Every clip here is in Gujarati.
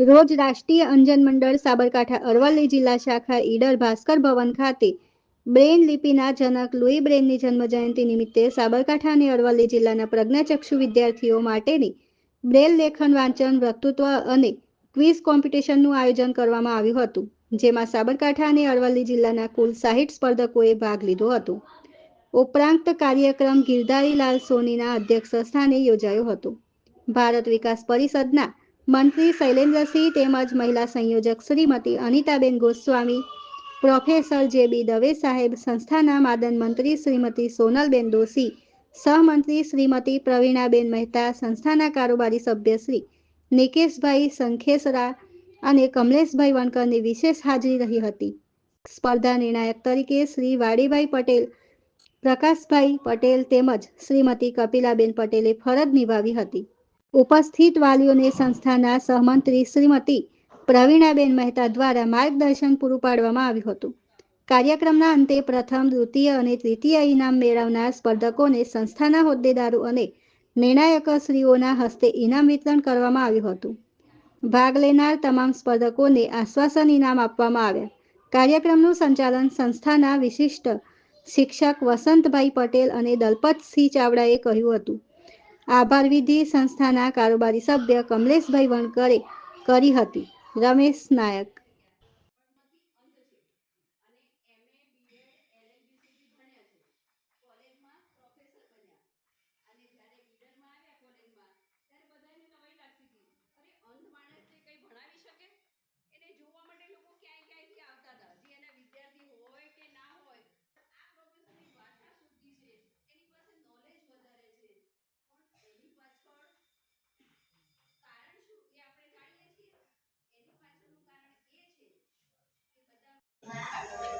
રોજ રાષ્ટ્રીય અંજન મંડળ સાબરકાંઠા અરવલ્લી જિલ્લા શાખા ઈડર ભાસ્કર ભવન ખાતે બ્રેન લિપિના જનક લુઈ બ્રેનની જન્મજયંતિ નિમિત્તે સાબરકાંઠા અને અરવલ્લી જિલ્લાના પ્રજ્ઞાચક્ષુ વિદ્યાર્થીઓ માટેની બ્રેલ લેખન વાંચન, વક્તૃત્વ અને ક્વિઝ કોમ્પિટિશનનું આયોજન કરવામાં આવ્યું હતું, જેમાં સાબરકાંઠા અને અરવલ્લી જિલ્લાના કુલ સાહીઠ સ્પર્ધકોએ ભાગ લીધો હતો. ઉપરાંત કાર્યક્રમ ગિરધારીલાલ સોનીના અધ્યક્ષ સ્થાને યોજાયો હતો. ભારત વિકાસ પરિષદના મંત્રી શૈલેન્દ્રસિંહ તેમજ મહિલા સંયોજક શ્રીમતી અનિતાબેન ગોસ્વામી, પ્રોફેસર જે બી દવે સાહેબ, સંસ્થાના માદન મંત્રી શ્રીમતી સોનલબેન દોશી, સહમંત્રી શ્રીમતી પ્રવીણાબેન મહેતા, સંસ્થાના કારોબારી સભ્ય શ્રી નિકેશભાઈ સંખેસરા અને કમલેશભાઈ વણકરની વિશેષ હાજરી રહી હતી. સ્પર્ધા નિર્ણાયક તરીકે શ્રી વાડીભાઈ પટેલ, પ્રકાશભાઈ પટેલ તેમજ શ્રીમતી કપિલાબેન પટેલે ફરજ નિભાવી હતી. ઉપસ્થિત વાલીઓને સંસ્થાના સહમંત્રી શ્રીમતી પ્રવીણાબેન મહેતા દ્વારા માર્ગદર્શન પૂરું પાડવામાં આવ્યું હતું. કાર્યક્રમના અંતે પ્રથમ, દ્વિતીય અને તૃતીય ઇનામ મેળવનાર સ્પર્ધકોને સંસ્થાના હોદ્દેદારો અને નિર્ણાયકશ્રીઓના હસ્તે ઇનામ વિતરણ કરવામાં આવ્યું હતું. ભાગ લેનાર તમામ સ્પર્ધકોને આશ્વાસન ઇનામ આપવામાં આવ્યા. કાર્યક્રમનું સંચાલન સંસ્થાના વિશિષ્ટ શિક્ષક વસંતભાઈ પટેલ અને દલપતસિંહ ચાવડાએ કર્યું હતું. આભાર વિધિ સંસ્થાના કારોબારી સભ્ય કમલેશભાઈ વણકરે કરી હતી. રમેશ નાયક.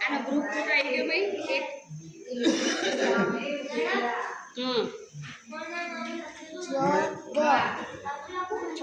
આનો ગ્રુપ ફોટો એક હમ. છ છ